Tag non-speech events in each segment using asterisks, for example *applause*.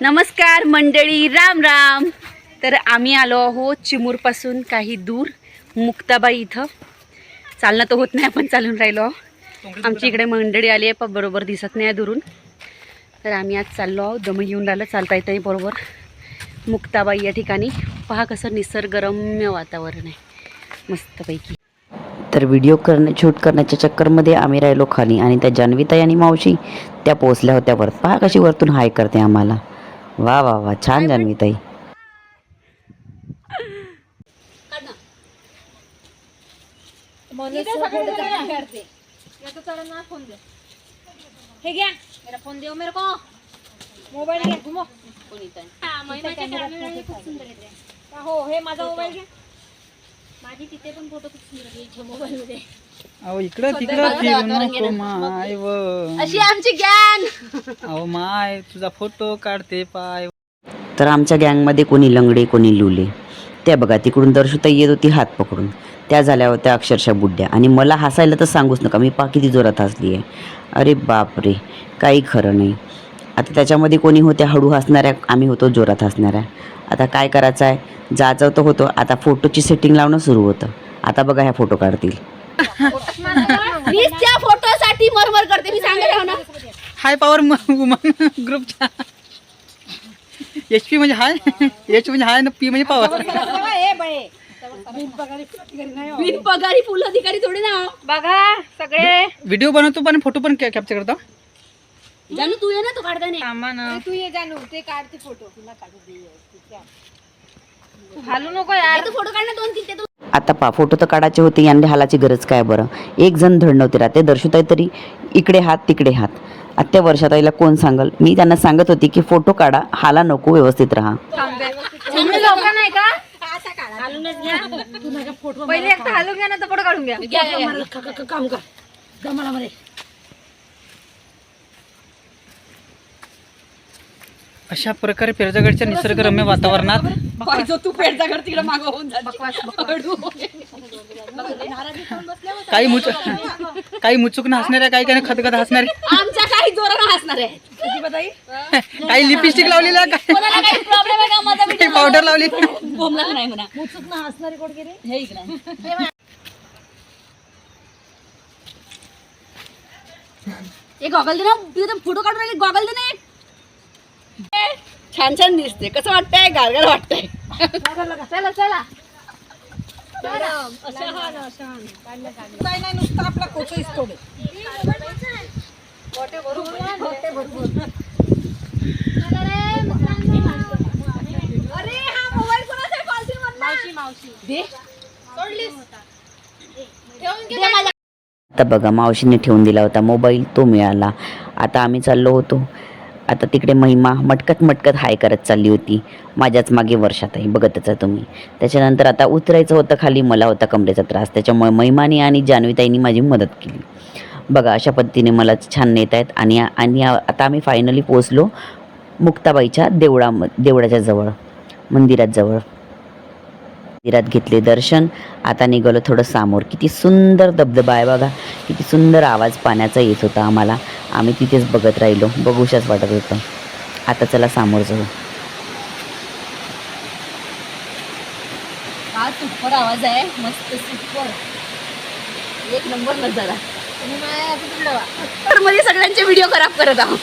नमस्कार मंडळी राम राम. तर आम्ही आलो आहोत चिमूरपासून काही दूर मुक्ताबाई इथं. चालणं तर होत नाही आपण चालून राहिलो आहोत. आमची इकडे मंडळी आली आहे पण बरोबर दिसत नाही आहे दुरून. तर आम्ही आज चाललो आहोत दम येऊन राहिलं चालता येत नाही बरोबर. मुक्ताबाई या ठिकाणी. पहा कसं निसर्गरम्य वातावरण आहे. मस्तपैकी. तर व्हिडिओ करणे शूट करण्याच्या चक्करमध्ये आम्ही राहिलो खाली आणि त्या जान्हवीताई आणि मावशी त्या पोचल्या होत्या वर पहा कशी वरतून हाय करते आम्हाला. वा वा वा. छान हे घ्या. मेरा फोन देऊ मेरे को. मोबाईल घ्या. घुमो. हो हे माझा मोबाईल घ्या. माझी तिथे पण फोटो खूप सुंदर मोबाईल मध्ये अहो इकडं तिकडं फिरू नको माय व. अशी आमची गॅंग. अहो माय तुझा फोटो काढते पाय. तर आमच्या गँगमध्ये कोणी लंगडे कोणी लुले. त्या बघा तिकडून दर्शुताई येत होती हात पकडून. त्या झाल्या होत्या अक्षरशः बुड्ड्या. आणि मला हसायला तर सांगूच नका मी पा किती जोरात हसली आहे. अरे बापरे काही खरं नाही. आता त्याच्यामध्ये कोणी होत्या हळू हसणाऱ्या आम्ही होतो जोरात हसणाऱ्या. आता काय करायचं आहे? जायचं तर होतं. आता फोटोची सेटिंग लावणं सुरू होतं. आता बघा ह्या फोटो काढतील. *laughs* मीच त्या फोटोसाठी मरमर करते मी सांगत आहो ना. हाय पॉवर वुमन ग्रुपच्या एच पी म्हणजे हाय एच म्हणजे हाय ना पी म्हणजे पॉवर बिनपगारी फुल अधिकारी थोडी ना. हो. बघा सगळे. व्हिडिओ बनवतो पण फोटो पण कॅप्चर करतो. जानू तू ये ना तू काढता नाही तू ये जानू. ते काढते फोटो तुला काढू दे हालू नको यार. तू फोटो काढ ना दोन तीन ते आता पा फोटो तर काढायचे होते यांनी हालाची गरज काय बरं? एक जण धड नव्हते राहते दर्शवताय तरी इकडे हात तिकडे हात. आत्या वर्षाताईला कोण सांगल? मी त्यांना सांगत होती की फोटो काढा हाला नको व्यवस्थित राहा. पहिले काढून घ्या काम कर गमाला मध्ये अशा प्रकारे पेरजागडच्या निसर्गरम्य वातावरणात पाहिजे तू पेडचा कर तिकडे मागं होऊन काही मुच काही मुचूक हसणाऱ्या काही काही खतखत हसणारे. आमच्या काही जोरानं हसणार आहे काही लिपस्टिक लावलेल्या काही कोणाला काही प्रॉब्लेम आहे का? माझा पावडर *laughs* लावली? बोमला नाही म्हणा. हसणारी कोण गेले? हे इकडे. एक गॉगल दे ना. तुझे फोटो काढून गॉगल दे ना छान छान दिसते कसं वाटतंय? गारगार वाटतंय. चला चला अरे हा मोबाईल कोणाचा दे मला आता बघा मावशीने ठेवून दिला होता मोबाईल तो मिळाला. आता आम्ही चाललो होतो. आता तिकडे महिमा मटकत मटकत हाय करत चालली होती. माझ्याच मागे वर्षात आहे बघतच आहे तुम्ही. त्याच्यानंतर आता उतरायचं होतं खाली मला होता कमरेचा त्रास. त्याच्यामुळे महिमाने आणि जान्हवीताईंनी माझी मदत केली. बघा अशा पद्धतीने मला छान नेत आहेत. आणि आणि आता आम्ही फायनली पोचलो मुक्ताबाईच्या देवळा देवळाच्या जवळ मंदिरात जवळ. मंदिरात घेतले दर्शन. आता निघालो थोडं समोर. किती सुंदर धबधबा आहे बघा. किती सुंदर आवाज पाण्याचा येत होता आम्हाला. आम्ही तिथेच बघत राहिलो. बघूशाच वाटत होतं. आता चला सामोर जाऊ. हा सुपर आवाज आहे. मस्त सुपर. एक नंबर नजारा तर मध्ये सगळ्यांचे व्हिडिओ खराब करत आहोत.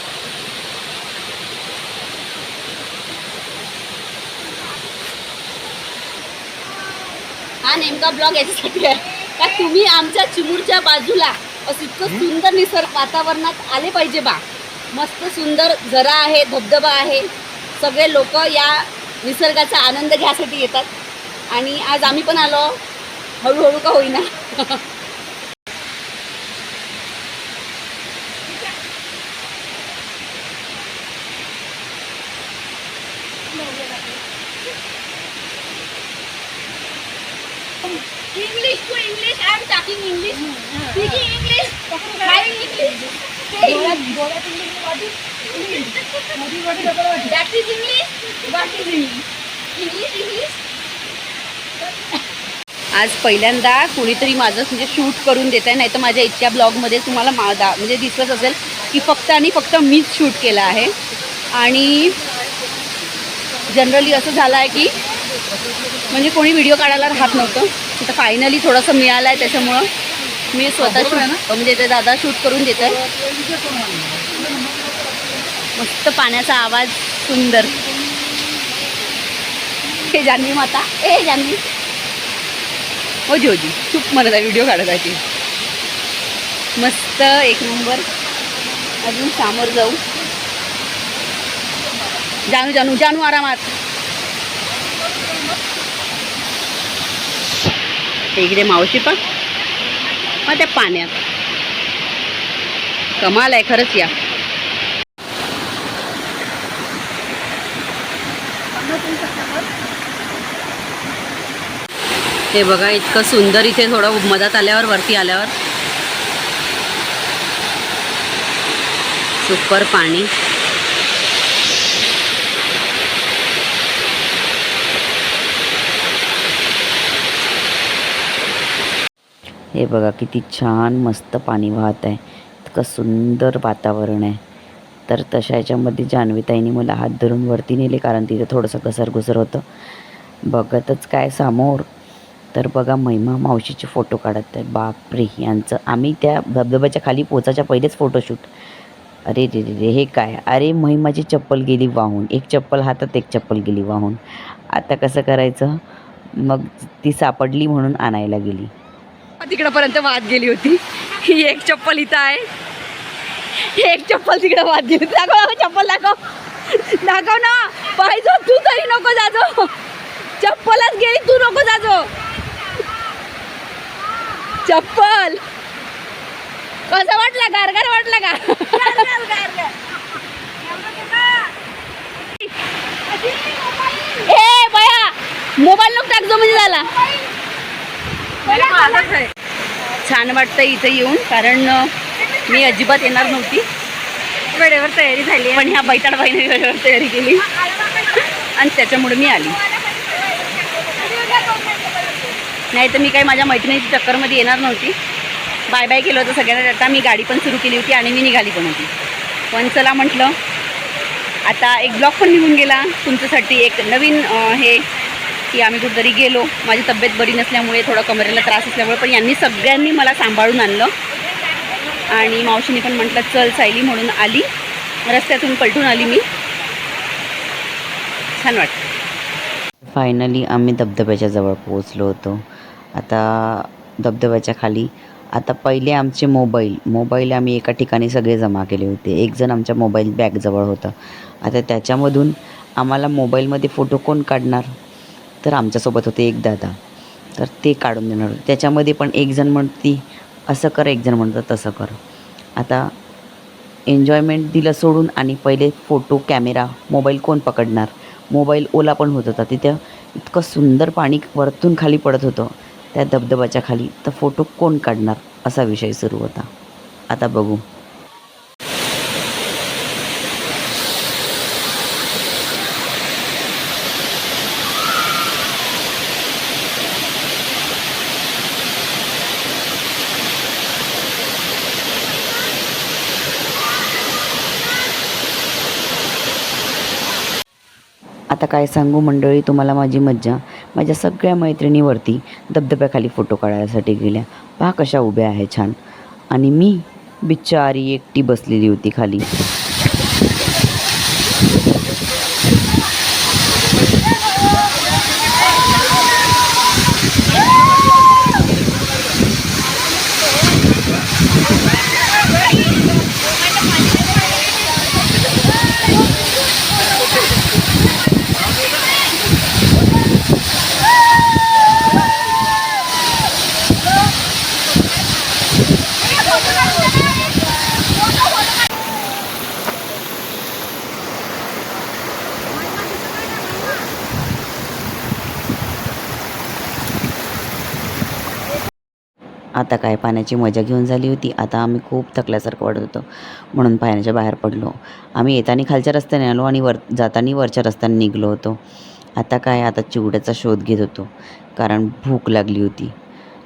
हा नेमका ब्लॉग याच्यासाठी आहे. का तुम्ही आमच्या चिमूरच्या बाजूला असं इतकं सुंदर निसर्ग वातावरणात आले पाहिजे बा. मस्त सुंदर झरा आहे धबधबा आहे. सगळे लोक या निसर्गाचा आनंद घ्यासाठी येतात. आणि आज आम्ही पण आलो. हळूहळू का होईना *laughs* English to English I am talking English speaking English haying English that is English what is English English आज पहिल्यांदा कुणीतरी माझं म्हणजे शूट करून देत आहे नाही तर माझ्या इतक्या ब्लॉगमध्ये तुम्हाला मा दा म्हणजे दिसत असेल की फक्त आणि फक्त मीच शूट केलं आहे. आणि जनरली असं झालं आहे की म्हणजे कोणी व्हिडिओ काढायला राहत नव्हतं. तर फायनली थोडंसं मिळालं आहे त्याच्यामुळं मी स्वतः शूट म्हणजे ते दादा शूट करून देत आहे मस्त पाण्याचा आवाज सुंदर. हे जान्हवी माता. ए जान्हवी. होजी होजी खूप म्हणत आहे व्हिडिओ काढत आहे ती मस्त एक नंबर अजून समोर जाऊ. जानू जानू जानू आरामात. ते इकडे मावशी पण. मग त्या पाण्यात. कमाल आहे खरंच या. हे बघा इतकं सुंदर इथे थोडं मधात आल्यावर वरती आल्यावर. सुपर पाणी. हे बघा किती छान मस्त पाणी वाहत आहे. इतकं सुंदर वातावरण आहे. तर तशा याच्यामध्ये जान्हवीताईने मला हात धरून वरती नेले कारण तिथे थोडंसं घसरघुसर होतं. बघतच काय समोर. तर बघा महिमा मावशीचे फोटो काढत आहे बापरे यांचं आम्ही त्या धबधब्याच्या खाली पोचाच्या पहिलेच फोटोशूट अरे रे रे रे हे काय? अरे महिमाची चप्पल गेली वाहून. एक चप्पल हातात एक चप्पल गेली वाहून. आता कसं करायचं? मग ती सापडली म्हणून आणायला गेली. तिकडपर्यंत वाद गेली होती. ही एक चप्पल इथं आहे. एक चप्पल तिकडे वाद गेली होती. दाखव चप्पल दाखव. दाखव ना. पाहिजो तू तरी नको जाजो. चप्पलच गेली तू नको जाजो. चप्पल. कसं वाटलं? गारगार वाटलं का? *laughs* ए बया मोबाईल नको टाकजो म्हणजे झाला. छान वाटतं इथं येऊन कारण मी अजिबात येणार नव्हती. वेळेवर तयारी झाली पण ह्या बैताडबाईने वेळेवर तयारी केली. आणि त्याच्यामुळे मी आली. नाही तर मी काही माझ्या मैत्रिणीच्या चक्करमध्ये येणार नव्हती. बाय बाय केलं होतं सगळ्यांना. आता मी गाडी पण सुरू केली होती आणि मी निघाली पण होती. पण चला म्हटलं आता एक ब्लॉग पण निघून गेला. तुमच्यासाठी एक नवीन हे की आम्ही कुठेतरी गेलो. माझी तब्येत बरी नसल्यामुळे थोडं कमरेला त्रास असल्यामुळे पण यांनी सगळ्यांनी मला सांभाळून आणलं. आणि मावशीने पण म्हटलं चल सायली म्हणून आली. रस्त्यातून पलटून आली मी. छान वाटतं फायनली आम्ही धबधब्याच्या जवळ पोहोचलो होतो. आता धबधब्याच्या खाली आता पहिले आमचे मोबाईल मोबाईल आम्ही एका ठिकाणी सगळे जमा केले होते. एक जण आमच्या मोबाईल बॅगजवळ होता. आता त्याच्यामधून आम्हाला मोबाईलमध्ये फोटो कोण काढणार? तर आमच्यासोबत होते एक दादा. तर ते काढून देणार त्याच्यामध्ये पण एक जण म्हणती असं कर एक जण म्हणतं तसं कर. आता एन्जॉयमेंट दिलं सोडून आणि पहिले फोटो कॅमेरा मोबाईल कोण पकडणार? मोबाईल ओला पण होत होता. तिथं इतकं सुंदर पाणी वरतून खाली पडत होतं. त्या धबधबाच्या खाली. तर फोटो कोण काढणार? असा विषय सुरू होता. आता बघू. आता काय सांगू मंडळी तुम्हाला माझी मज्जा. माझ्या सगळ्या मैत्रिणीवरती धबधब्याखाली फोटो काढायसाठी गेल्या. पहा कशा उभ्या आहे छान. आणि मी बिचारी एकटी बसलेली होती खाली. आता काय पाण्याची मजा घेऊन झाली होती. आता आम्ही खूप थकल्यासारखं वाटत होतं. म्हणून पाण्याच्या बाहेर पडलो. आम्ही येताना खालच्या रस्त्याने आलो आणि वर जाताना वरच्या रस्त्याने निघलो होतो. आता काय? आता चिवड्याचा शोध घेत होतो. कारण भूक लागली होती.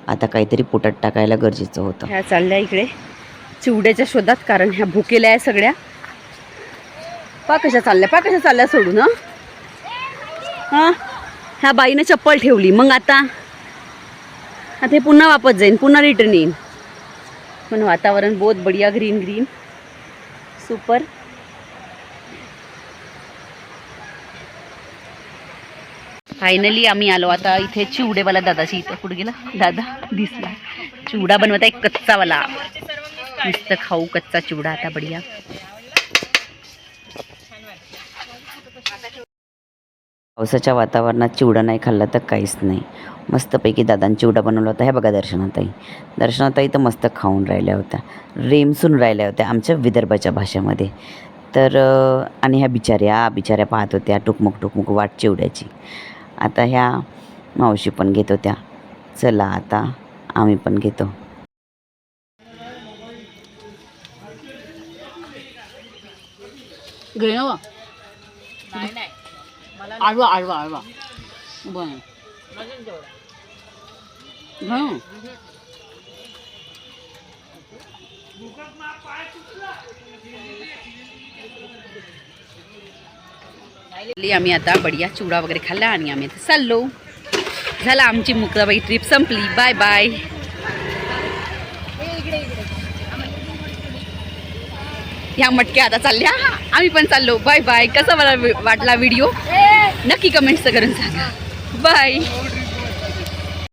आता काहीतरी पोटात टाकायला गरजेचं होतं. ह्या चालल्या इकडे. चिवड्याच्या शोधात कारण ह्या भुकेल्या आहे सगळ्या. पा कशा चालल्या पा कशा चालल्या सोडून हं? हां? ह्या बाईनं चप्पल ठेवली. मग आता? आता हे पुन्हा वापस जाईन पुन्हा रिटर्न येईन. पण वातावरण बहुत बढिया ग्रीन ग्रीन सुपर फायनली आम्ही आलो. आता इथे चिवडेवाला दादाशी इथं कुठे गेला? दादा दिसला. चिवडा बनवत आहे कच्चावाला. नुसतं खाऊ कच्चा चिवडा आता बढिया. पावसाच्या वातावरणात चिवडा नाही खाल्ला तर काहीच नाही. मस्तपैकी दादांनी चिवडा बनवला होता. हे बघा दर्शनाताई. दर्शनाताई तर मस्त खाऊन राहिल्या होत्या. रेमसून राहिल्या होत्या आमच्या विदर्भाच्या भाषेमध्ये. तर आणि ह्या बिचाऱ्या बिचाऱ्या पाहत होत्या टुकमुक टुकमुक वाट चिवड्याची. आता ह्या मावशी पण घेत होत्या. चला आता आम्ही पण घेतो. घे आडवा आडवा आडवा. बरं. हं. आम्ही आता बढिया चिवडा वगैरे खाल्ला आणि आम्ही आता चाललो. झाला आमची मुक्ताबाई ट्रिप संपली. बाय बाय ह्या मटक्या आता चालल्या. आम्ही पण चाललो. बाय बाय कसा मला वाटला व्हिडिओ? नक्की कमेंट्स करून सांगा. बाय